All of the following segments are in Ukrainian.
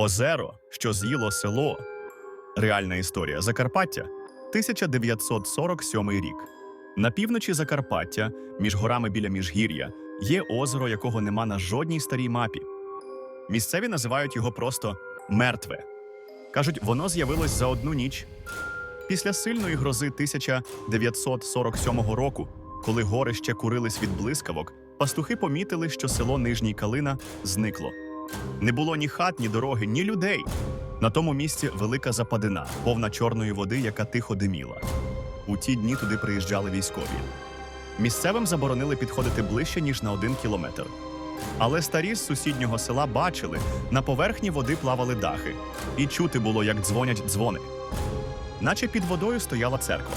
Озеро, що з'їло село. Реальна історія Закарпаття, 1947 рік. На півночі Закарпаття, між горами біля Міжгір'я, є озеро, якого нема на жодній старій мапі. Місцеві називають його просто мертве. Кажуть, воно з'явилось за одну ніч. Після сильної грози 1947 року, коли гори ще курились від блискавок, пастухи помітили, що село Нижній Калина зникло. Не було ні хат, ні дороги, ні людей. На тому місці велика западина, повна чорної води, яка тихо диміла. У ті дні туди приїжджали військові. Місцевим заборонили підходити ближче, ніж на один кілометр. Але старі з сусіднього села бачили, на поверхні води плавали дахи, і чути було, як дзвонять дзвони. Наче під водою стояла церква.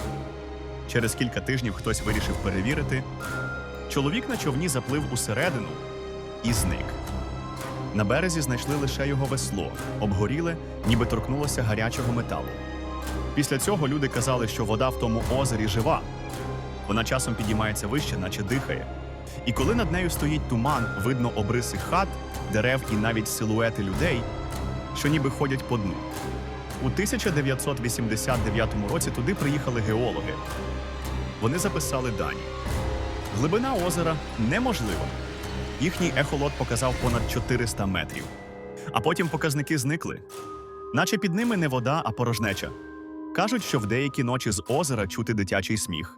Через кілька тижнів хтось вирішив перевірити. Чоловік на човні заплив усередину і зник. На березі знайшли лише його весло, обгоріле, ніби торкнулося гарячого металу. Після цього люди казали, що вода в тому озері жива. Вона часом підіймається вище, наче дихає. І коли над нею стоїть туман, видно обриси хат, дерев і навіть силуети людей, що ніби ходять по дну. У 1989 році туди приїхали геологи. Вони записали дані. Глибина озера неможлива. Їхній ехолот показав понад 400 метрів. А потім показники зникли. Наче під ними не вода, а порожнеча. Кажуть, що в деякі ночі з озера чути дитячий сміх.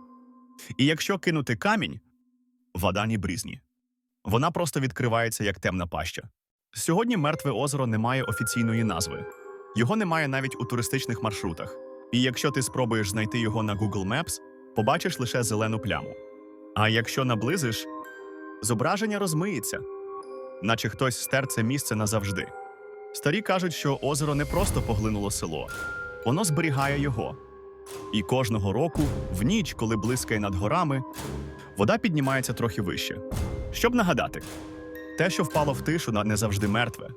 І якщо кинути камінь, вода ні брізні. Вона просто відкривається як темна паща. Сьогодні мертве озеро не має офіційної назви. Його немає навіть у туристичних маршрутах. І якщо ти спробуєш знайти його на Google Maps, побачиш лише зелену пляму. А якщо наблизиш, зображення розмиється, наче хтось стер це місце назавжди. Старі кажуть, що озеро не просто поглинуло село, воно зберігає його. І кожного року, в ніч, коли блискає над горами, вода піднімається трохи вище. Щоб нагадати, те, що впало в тишу, не завжди мертве,